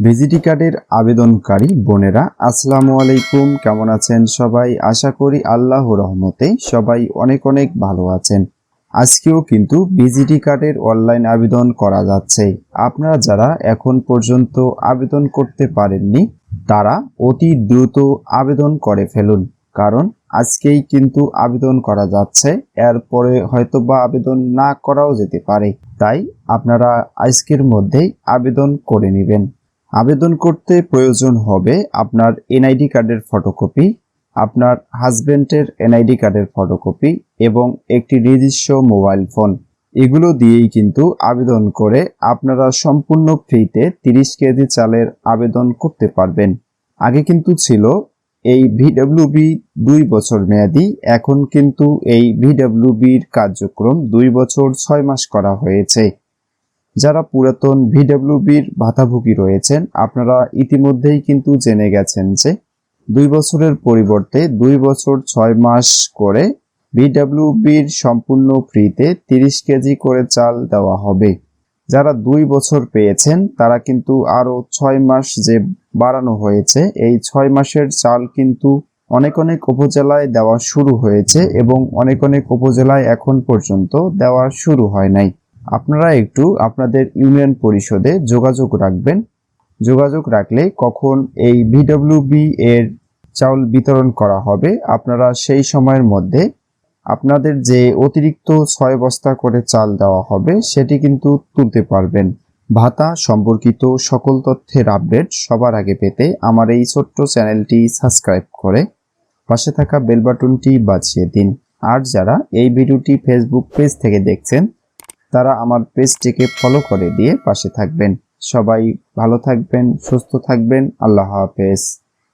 ভিজিটি কার্ডের আবেদনকারী বোনেরা, আসসালামু আলাইকুম। কেমন আছেন সবাই? আশা করি আল্লাহ রহমতে সবাই অনেক অনেক ভালো আছেন। আজকেও কিন্তু ভিজিটি কার্ডের অনলাইন আবেদন করা যাচ্ছে। আপনারা যারা এখন পর্যন্ত আবেদন করতে পারেননি, তারা অতি দ্রুত আবেদন করে ফেলুন। কারণ আজকেই কিন্তু আবেদন করা যাচ্ছে। এরপরে হয়তো বা আবেদন না করাও যেতে পারে। তাই আপনারা আজকের মধ্যেই আবেদন করে নেবেন। আবেদন করতে প্রয়োজন হবে আপনার এনআইডি কার্ডের ফটোকপি, আপনার হাজবেন্ডের এনআইডি কার্ডের ফটোকপি এবং একটি নিজস্ব মোবাইল ফোন। এগুলো দিয়েই কিন্তু আবেদন করে আপনারা সম্পূর্ণ ফ্রিতে তিরিশ কেজি চালের আবেদন করতে পারবেন। আগে কিন্তু ছিল এই ভিডব্লিউবি দুই বছর মেয়াদি, এখন কিন্তু এই ভিডব্লিউবির কার্যক্রম দুই বছর ছয় মাস করা হয়েছে। যারা পুরাতন ভিডব্লিউবির ভাতাভোগী রয়েছেন, আপনারা ইতিমধ্যেই কিন্তু জেনে গেছেন যে দুই বছরের পরিবর্তে দুই বছর ছয় মাস করে ভিডব্লিউবির সম্পূর্ণ ফ্রিতে তিরিশ কেজি করে চাল দেওয়া হবে। যারা দুই বছর পেয়েছেন, তারা কিন্তু আরও ছয় মাস যে বাড়ানো হয়েছে, এই ছয় মাসের চাল কিন্তু অনেক অনেক উপজেলায় দেওয়া শুরু হয়েছে এবং অনেক অনেক উপজেলায় এখন পর্যন্ত দেওয়া শুরু হয় নাই। আপনারা একটু আপনাদের ইউনিয়ন পরিষদে যোগাযোগ রাখবেন। যোগাযোগ রাখলে কখন এই ভিডব্লিউবি এর চাউল বিতরণ করা হবে, আপনারা সেই সময়ের মধ্যে আপনাদের যে অতিরিক্ত ছয় বস্তা করে চাল দেওয়া হবে, সেটি কিন্তু তুলতে পারবেন। ভাতা সম্পর্কিত সকল তথ্যের আপডেট সবার আগে পেতে আমার এই ছোট্ট চ্যানেলটি সাবস্ক্রাইব করে পাশে থাকা বেল বাটনটি দিন। আর যারা এই ভিডিওটি ফেসবুক পেজ থেকে দেখছেন তারা আমার পেজটিকে ফলো করে দিয়ে পাশে থাকবেন। সবাই ভালো থাকবেন, সুস্থ থাকবেন। আল্লাহ হাফেজ।